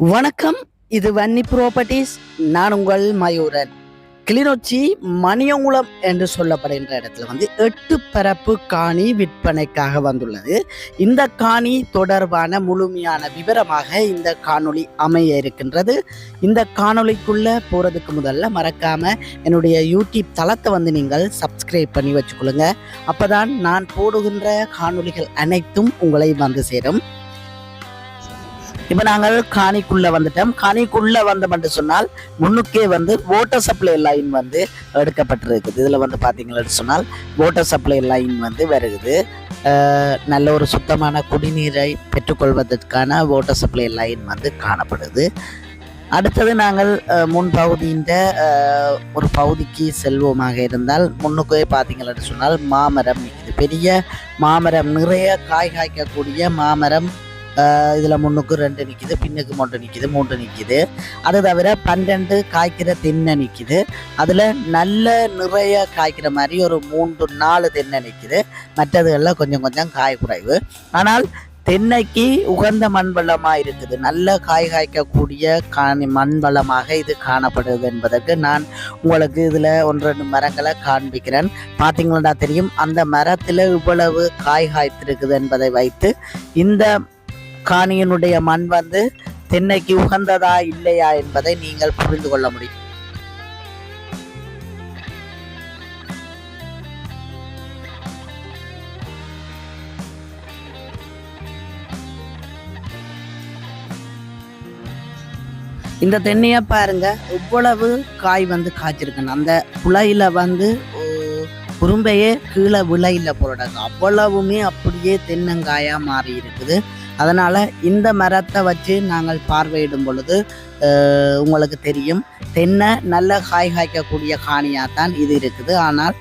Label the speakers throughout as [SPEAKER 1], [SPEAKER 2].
[SPEAKER 1] வணக்கம் இது வன்னி ப்ராப்பர்ட்டிஸ் நான் உங்கள் மயூரன். கிளிநொச்சி மணியங்குளம் என்று சொல்லப்படுகின்ற இடத்துல வந்து எட்டு பரப்பு காணி விற்பனைக்காக வந்துள்ளது. இந்த காணி தொடர்பான முழுமையான விவரமாக இந்த காணொளி அமைய இருக்கின்றது. இந்த காணொளிக்குள்ள போகிறதுக்கு முதல்ல மறக்காம என்னுடைய யூடியூப் தளத்தை வந்து நீங்கள் சப்ஸ்கிரைப் பண்ணி வச்சுக்கொள்ளுங்க. அப்போதான் நான் போடுகின்ற காணொளிகள் அனைத்தும் உங்களை வந்து சேரும். இப்போ நாங்கள் காணிக்குள்ளே வந்துட்டோம். காணிக்குள்ளே வந்தோம் என்று சொன்னால் முன்னுக்கே வந்து வாட்டர் சப்ளை லைன் வந்து எடுக்கப்பட்டிருக்குது. இதில் வந்து பார்த்தீங்கன்னு சொன்னால் வாட்டர் சப்ளை லைன் வந்து வருகுது நல்ல ஒரு சுத்தமான குடிநீரை பெற்றுக்கொள்வதற்கான வாட்டர் சப்ளை லைன் வந்து காணப்படுது. அடுத்தது நாங்கள் முன்பகுதியின் முன் பகுதியின் ஒரு பகுதிக்கு செல்வோமாக இருந்தால் முன்னுக்கே பார்த்தீங்கன்னு சொன்னால் மாமரம் நிற்குது பெரிய மாமரம் நிறைய காய் காய்க்கக்கூடிய மாமரம் இதில் முன்னுக்கு ரெண்டு நிற்கிது பின்னுக்கு மூன்று நிற்கிது மூன்று நிற்கிது அது தவிர பன்னெண்டு காய்க்கிற தென்னை நிற்கிது அதில் நல்ல நிறைய காய்க்கிற மாதிரி ஒரு மூன்று நாலு தென்னை நிற்கிது மற்றதுகளில் கொஞ்சம் கொஞ்சம் காய் குறைவு. ஆனால் தென்னைக்கு உகந்த மண்வளமாக இருக்குது. நல்ல காய் காய்க்கக்கூடிய காணி மண்வளமாக இது காணப்படுது என்பதற்கு நான் உங்களுக்கு இதில் ஒன்று ரெண்டு மரங்களை காண்பிக்கிறேன். பார்த்தீங்கன்னா தெரியும் அந்த மரத்தில் இவ்வளவு காய் காய்த்திருக்குது என்பதை வைத்து இந்த காணியினுடைய மண் வந்து தென்னைக்கு உகந்ததா இல்லையா என்பதை நீங்கள் புரிந்து கொள்ள முடியும். இந்த தென்னையை பாருங்க இவ்வளவு காய் வந்து காய்ச்சிருக்குன்னு. அந்த குலையில வந்து உரும்பையே குறும்பையே கீழே விளையில போடுறாங்க அவ்வளவுமே அப்படியே தென்னங்காயா மாறி இருக்குது. அதனால் இந்த மரத்தை வச்சு நாங்கள் பார்வையிடும் பொழுது உங்களுக்கு தெரியும். தென்னை நல்ல காய் காய்க்கக்கூடிய காணியாக தான் இது இருக்குது. ஆனால்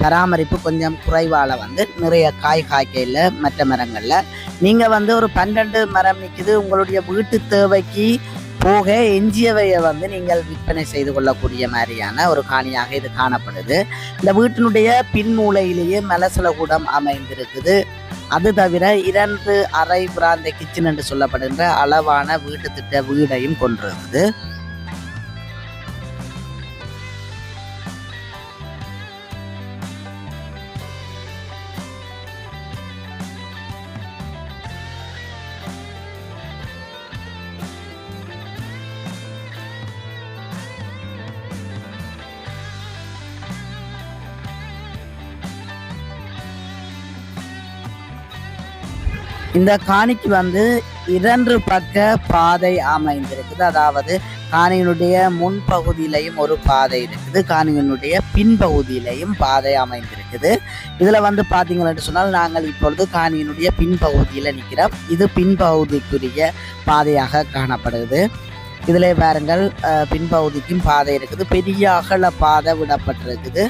[SPEAKER 1] பராமரிப்பு கொஞ்சம் குறைவால் வந்து நிறைய காய் காய்க்கையில் மற்ற மரங்களில். நீங்கள் வந்து ஒரு பன்னெண்டு மரம் நிற்குது உங்களுடைய வீட்டு தேவைக்கு போக எஞ்சியவையை வந்து நீங்கள் விற்பனை செய்து கொள்ளக்கூடிய மாதிரியான ஒரு காணியாக இது காணப்படுது. இந்த வீட்டினுடைய பின்மூலையிலேயே மலசலகூடம் அமைந்திருக்குது. அது தவிர இரண்டு அரை பிராந்த கிச்சன் என்று சொல்லப்படுகின்ற அளவான வீட்டு திட்ட வீடையும் கொண்டிருக்குது இந்த காணிக்கு வந்து இரண்டு பக்க பாதை அமைந்திருக்குது. அதாவது காணியினுடைய முன்பகுதியிலையும் ஒரு பாதை இருக்குது. காணியினுடைய பின்பகுதியிலையும் பாதை அமைந்திருக்குது. இதில் வந்து பார்த்தீங்கன்னு சொன்னால் நாங்கள் இப்பொழுது காணியினுடைய பின்பகுதியில் நிற்கிறோம். இது பின்பகுதிக்குரிய பாதையாக காணப்படுது. இதில் பாருங்கள் பின்பகுதிக்கும் பாதை இருக்குது. பெரிய அகல பாதை விடப்பட்டிருக்குது.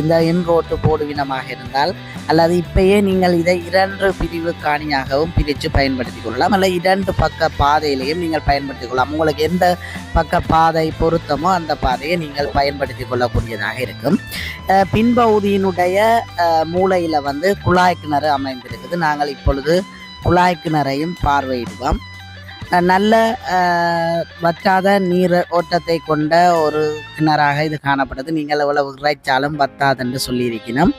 [SPEAKER 1] இந்த என் ரோட்டு போடுவினமாக இருந்தால் அல்லது இப்பயே நீங்கள் இதை இரண்டு பிரிவு காணியாகவும் பிரித்து பயன்படுத்திக் கொள்ளலாம். அல்ல இரண்டு பக்க பாதையிலையும் நீங்கள் பயன்படுத்திக் கொள்ளலாம். உங்களுக்கு எந்த பக்க பாதை பொருத்தமோ அந்த பாதையை நீங்கள் பயன்படுத்தி கொள்ளக்கூடியதாக இருக்கும். பின்பகுதியினுடைய மூளையில் வந்து குழாய் கிணறு அமைந்திருக்குது. நாங்கள் இப்பொழுது குழாய் கிணறையும் பார்வையிடுவோம். நல்ல வற்றாத நீர் ஓட்டத்தை கொண்ட ஒரு கிணறாக இது காணப்படுது. நீங்கள் எவ்வளவு இறைச்சாலும் வத்தாதென்று சொல்லியிருக்கணும்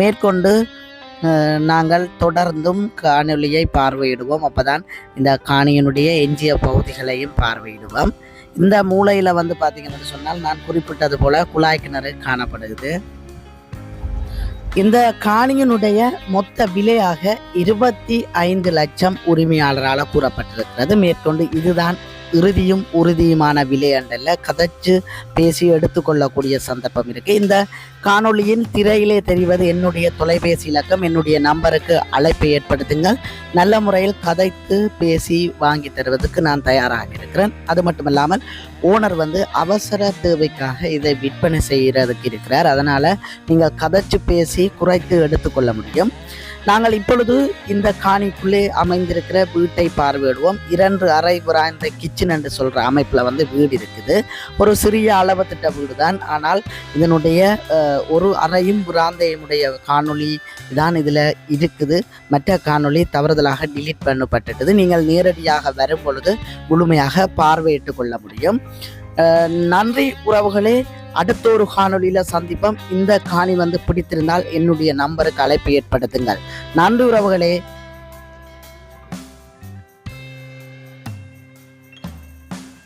[SPEAKER 1] மேற்கொண்டு நாங்கள் தொடர்ந்தும் காணொலியை பார்வையிடுவோம். அப்போதான் இந்த காணியினுடைய எஞ்சிய பகுதிகளையும் பார்வையிடுவோம். இந்த மூலையில் வந்து பார்த்தீங்கன்னு சொன்னால் நான் குறிப்பிட்டது போல குழாய் கிணறு காணப்படுகிறது இந்த காணியினுடைய மொத்த விலையாக இருபத்தி ஐந்து லட்சம் உரிமையாளரால் கூறப்பட்டிருக்கிறது. மேற்கொண்டு இதுதான் இறுதியும் உறுதியுமான விலை அண்டல்ல கதைச்சு பேசி எடுத்துக்கொள்ளக்கூடிய சந்தர்ப்பம் இருக்கு. இந்த காணொளியின் திரையிலே தெரிவது என்னுடைய தொலைபேசி இலக்கம். என்னுடைய நம்பருக்கு அழைப்பை ஏற்படுத்துங்கள். நல்ல முறையில் கதைத்து பேசி வாங்கி தருவதற்கு நான் தயாராக இருக்கிறேன். அது மட்டும் இல்லாமல் ஓனர் வந்து அவசர தேவைக்காக இதை விற்பனை செய்கிறதுக்கு இருக்கிறார். அதனால் நீங்கள் கதைச்சு பேசி குறைத்து எடுத்துக்கொள்ள முடியும். நாங்கள் இப்பொழுது இந்த காணிக்குள்ளே அமைந்திருக்கிற வீட்டை பார்வையிடுவோம். இரண்டு அறை இந்த கிச்சன் என்று சொல்கிற அமைப்பில் வந்து வீடு இருக்குது. ஒரு சிறிய அளவு திட்ட வீடு தான் ஆனால் இதனுடைய ஒரு அறையும் பிராந்தையுடைய காணொளி தான் இதில் இருக்குது. மற்ற காணொளி தவறுதலாக டிலீட் பண்ணப்பட்டுட்டது நீங்கள் நேரடியாக வரும் பொழுது முழுமையாக பார்வையிட்டு கொள்ள முடியும். நன்றி உறவுகளே. அடுத்த ஒரு காணொலியில் சந்திப்போம். இந்த காணி வந்து பிடித்திருந்தால் என்னுடைய நம்பருக்கு அழைப்பு ஏற்படுத்துங்கள். நன்றி உறவுகளே.